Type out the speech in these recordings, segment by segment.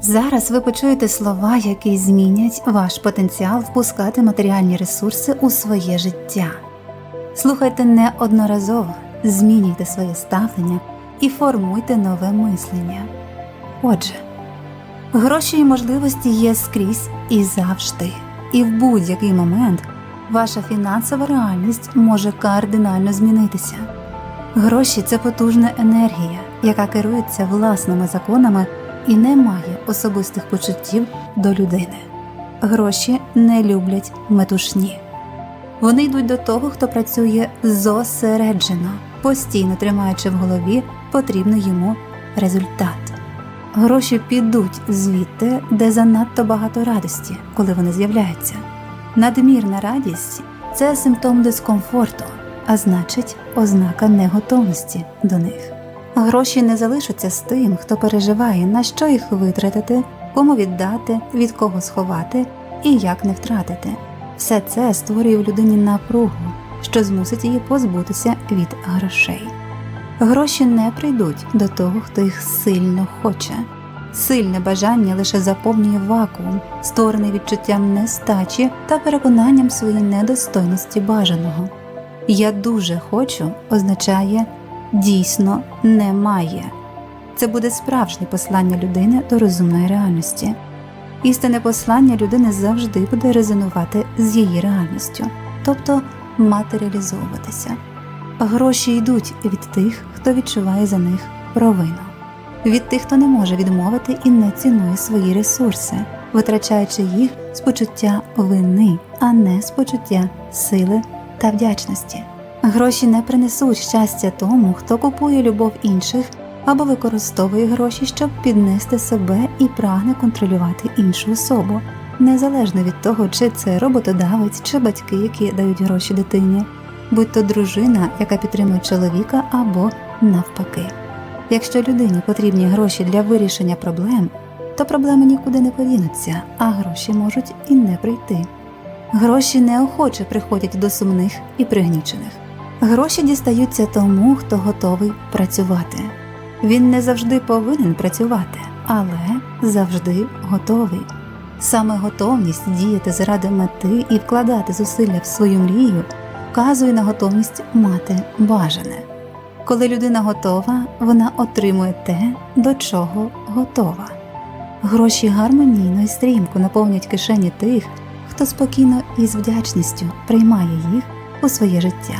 Зараз ви почуєте слова, які змінять ваш потенціал впускати матеріальні ресурси у своє життя. Слухайте неодноразово, змінюйте своє ставлення і формуйте нове мислення. Отже, гроші і можливості є скрізь і завжди, і в будь-який момент ваша фінансова реальність може кардинально змінитися. Гроші це потужна енергія, яка керується власними законами і не має особистих почуттів до людини. Гроші не люблять метушні. Вони йдуть до того, хто працює зосереджено, постійно тримаючи в голові потрібний йому результат. Гроші підуть звідти, де занадто багато радості, коли вони з'являються. Надмірна радість це симптом дискомфорту, а значить, ознака неготовності до них. Гроші не залишаться з тим, хто переживає, на що їх витратити, кому віддати, від кого сховати і як не втратити. Все це створює в людині напругу, що змусить її позбутися від грошей. Гроші не прийдуть до того, хто їх сильно хоче. Сильне бажання лише заповнює вакуум, створений відчуттям нестачі та переконанням своїй недостойності бажаного. Я дуже хочу означає дійсно немає. Це буде справжнє послання людини до розумної реальності. Істинне послання людини завжди буде резонувати з її реальністю, тобто матеріалізовуватися. Гроші йдуть від тих, хто відчуває за них провину, від тих, хто не може відмовити і не цінує свої ресурси, витрачаючи їх з почуття вини, а не з почуття сили та вдячності. Гроші не принесуть щастя тому, хто купує любов інших або використовує гроші, щоб піднести себе і прагне контролювати іншу особу, незалежно від того, чи це роботодавець, чи батьки, які дають гроші дитині, будь то дружина, яка підтримує чоловіка, або навпаки. Якщо людині потрібні гроші для вирішення проблем, то проблеми нікуди не подінуться, а гроші можуть і не прийти. Гроші неохоче приходять до сумних і пригнічених. Гроші дістаються тому, хто готовий працювати. Він не завжди повинен працювати, але завжди готовий. Саме готовність діяти заради мети і вкладати зусилля в свою мрію вказує на готовність мати бажане. Коли людина готова, вона отримує те, до чого готова. Гроші гармонійно і стрімко наповнюють кишені тих, хто спокійно і з вдячністю приймає їх у своє життя,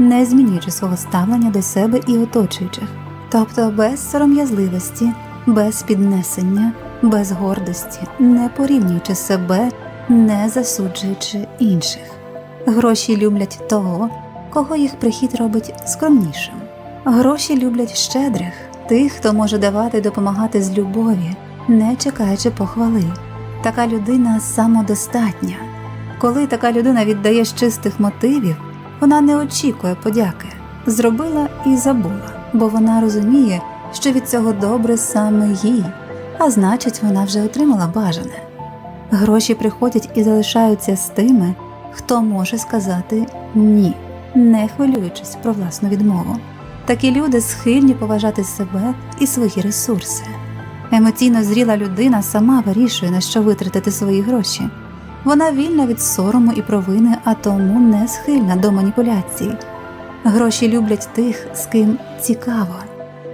не змінюючи свого ставлення до себе і оточуючих, тобто без сором'язливості, без піднесення, без гордості, не порівнюючи себе, не засуджуючи інших. Гроші люблять того, кого їх прихід робить скромнішим. Гроші люблять щедрих, тих, хто може давати і допомагати з любові, не чекаючи похвали. Така людина самодостатня. Коли така людина віддає з чистих мотивів, вона не очікує подяки, зробила і забула, бо вона розуміє, що від цього добре саме їй, а значить, вона вже отримала бажане. Гроші приходять і залишаються з тими, хто може сказати ні, не хвилюючись про власну відмову. Такі люди схильні поважати себе і свої ресурси. Емоційно зріла людина сама вирішує, на що витратити свої гроші. Вона вільна від сорому і провини, а тому не схильна до маніпуляцій. Гроші люблять тих, з ким цікаво,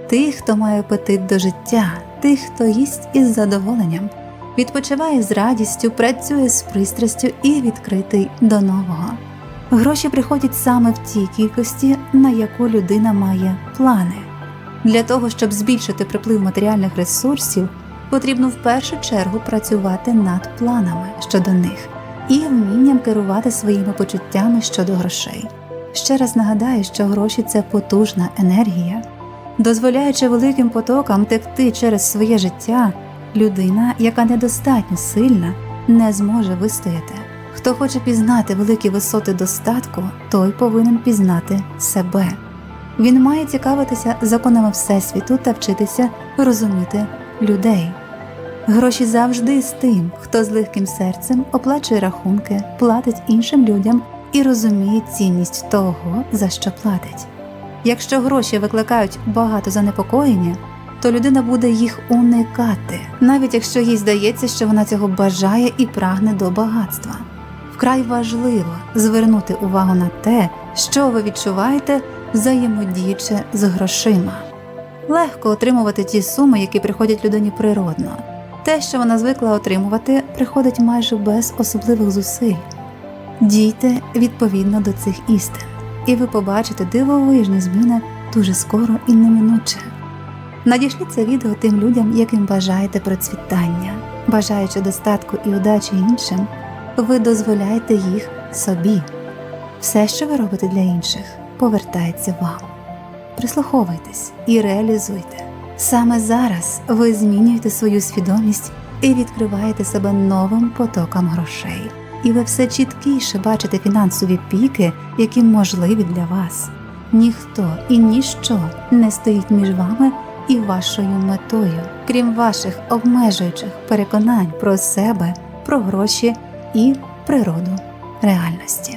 тих, хто має апетит до життя, тих, хто їсть із задоволенням, відпочиває з радістю, працює з пристрастю і відкритий до нового. Гроші приходять саме в тій кількості, на яку людина має плани. Для того, щоб збільшити приплив матеріальних ресурсів, потрібно в першу чергу працювати над планами щодо них і вмінням керувати своїми почуттями щодо грошей. Ще раз нагадаю, що гроші це потужна енергія. Дозволяючи великим потокам текти через своє життя, людина, яка недостатньо сильна, не зможе вистояти. Хто хоче пізнати великі висоти достатку, той повинен пізнати себе. Він має цікавитися законами Всесвіту та вчитися розуміти людей. Гроші завжди з тим, хто з легким серцем оплачує рахунки, платить іншим людям і розуміє цінність того, за що платить. Якщо гроші викликають багато занепокоєння, то людина буде їх уникати, навіть якщо їй здається, що вона цього бажає і прагне до багатства. Вкрай важливо звернути увагу на те, що ви відчуваєте, взаємодіючи з грошима. Легко отримувати ті суми, які приходять людині природно. Те, що вона звикла отримувати, приходить майже без особливих зусиль. Дійте відповідно до цих істин, і ви побачите дивовижні зміни дуже скоро і неминуче. Надішліть це відео тим людям, яким бажаєте процвітання, бажаючи достатку і удачі іншим, ви дозволяєте їх собі. Все, що ви робите для інших, повертається вам. Прислуховуйтесь і реалізуйте. Саме зараз ви змінюєте свою свідомість і відкриваєте себе новим потокам грошей. І ви все чіткіше бачите фінансові піки, які можливі для вас. Ніхто і ніщо не стоїть між вами і вашою метою, крім ваших обмежуючих переконань про себе, про гроші і природу реальності.